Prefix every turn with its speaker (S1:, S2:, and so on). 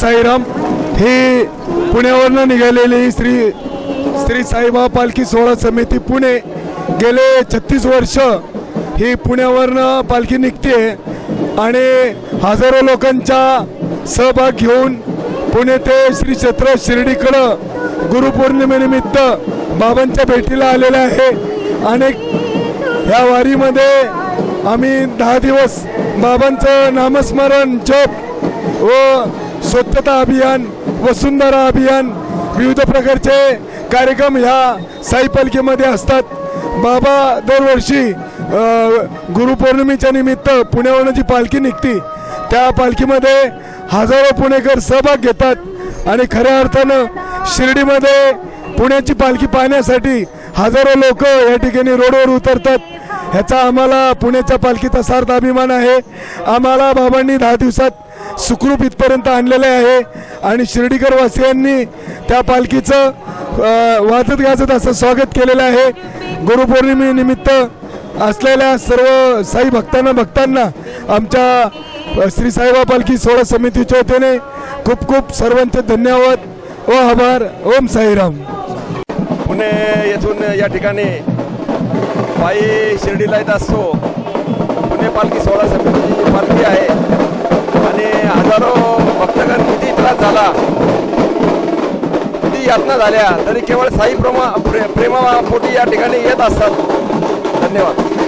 S1: साईराम ही पुण्यावरनं निघालेली श्री श्री साईबा पालखी सोहळा समिती पुणे गेले छत्तीस वर्ष ही पुण्यावरनं पालखी निघते आणि हजारो लोकांचा सहभाग घेऊन पुणे ते श्री क्षेत्र शिर्डीकडं गुरुपौर्णिमेनिमित्त बाबांच्या भेटीला आलेलं आहे. आणि ह्या वारीमध्ये आम्ही दहा दिवस बाबांचं नामस्मरण जप व स्वच्छता अभियान वसुंधरा अभियान विविध प्रकारचे कार्यक्रम ह्या साई पालखीमध्ये असतात. बाबा दरवर्षी गुरुपौर्णिमेच्या निमित्त पुण्यावरून जी पालखी निघते त्या पालखीमध्ये हजारो पुणेकर सहभाग घेतात आणि खऱ्या अर्थानं शिर्डीमध्ये पुण्याची पालखी पाहण्यासाठी हजारो लोक या ठिकाणी रोडवर उतरतात. ह्याचा आम्हाला पुण्याच्या पालखीचा सार्थ अभिमान आहे. आम्हाला बाबांनी दहा दिवसात सुखरूप इथपर्यंत आणलेले आहे. आणि शिर्डीकर वासियांनी त्या पालखीचं वाजत गाजत असं स्वागत केलेलं आहे. गुरुपौर्णिमेनिमित्त असलेल्या सर्व साई भक्तांना भक्तांना आमच्या श्री साईबा पालखी सोहळा समितीच्या वतीने खूप खूप सर्वांचे धन्यवाद व आभार. ओम साईराम.
S2: पुणे येथून या ठिकाणी पायी शिर्डीला येत असतो. पुणे पालखी सोहळा समितीची जी पालखी आहे हजारो भक्तगण किती त्रास झाला. किती यातना झाल्या तरी केवळ साई प्रेमा प्रे प्रेमापोटी या ठिकाणी येत असतात. धन्यवाद.